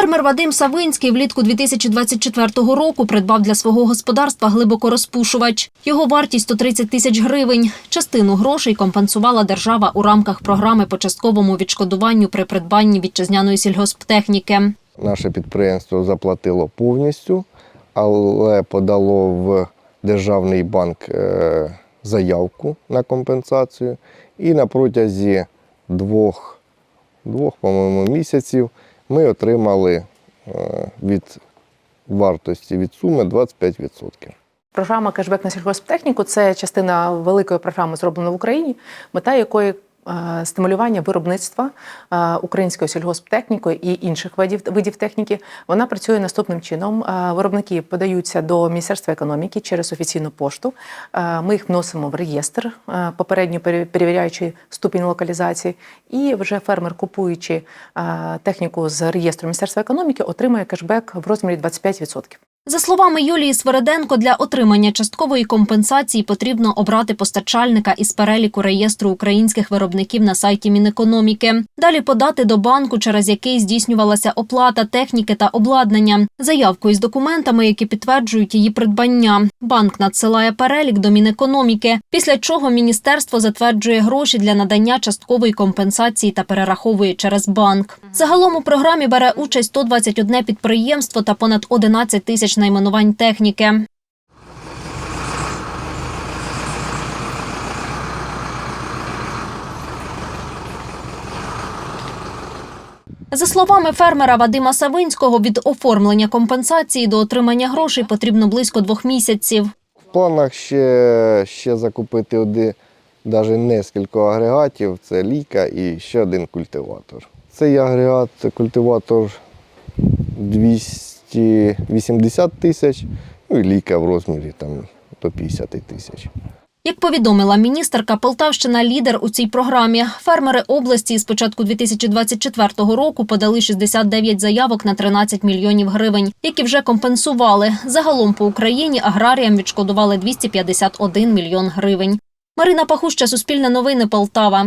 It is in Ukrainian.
Фермер Вадим Савинський влітку 2024 року придбав для свого господарства глибокорозпушувач. Його вартість 130 тисяч гривень. Частину грошей компенсувала держава у рамках програми по частковому відшкодуванню при придбанні вітчизняної сільгосптехніки. Наше підприємство заплатило повністю, але подало в Державний банк е, заявку на компенсацію. І на протязі двох, двох по-моєму, місяців ми отримали е, від вартості від суми 25%. Програма кешбек на сільгосптехніку це частина великої програми, зроблена в Україні, мета якої стимулювання виробництва е, української сільгосптехніки і інших видів, видів техніки. Вона працює наступним чином. Е, Виробники подаються до Міністерства економіки через офіційну пошту. Е, Ми їх вносимо в реєстр, е, попередньо перевіряючи ступінь локалізації. І вже фермер, купуючи е, техніку з реєстру Міністерства економіки, отримує кешбек в розмірі 25%. За словами Юлії Свериденко, для отримання часткової компенсації потрібно обрати постачальника із переліку реєстру українських виробників на сайті Мінекономіки. Далі подати до банку, через який здійснювалася оплата техніки та обладнання, заявку із документами, які підтверджують її придбання. Банк надсилає перелік до Мінекономіки, після чого міністерство затверджує гроші для надання часткової компенсації та перераховує через банк. Загалом у програмі бере участь 121 підприємство та понад 11 тисяч найменувань техніки. За словами фермера Вадима Савинського, від оформлення компенсації до отримання грошей потрібно близько двох місяців. В планах ще, ще закупити один, навіть нескільки агрегатів. Це ліка і ще один культиватор. Цей агрегат, культиватор 280 тисяч, ну і ліка в розмірі там, до 50 тисяч. Як повідомила міністерка, Полтавщина лідер у цій програмі. Фермери області з початку 2024 року подали 69 заявок на 13 мільйонів гривень, які вже компенсували. Загалом по Україні аграріям відшкодували 251 мільйон гривень. Марина Пахуща, Суспільне новини, Полтава.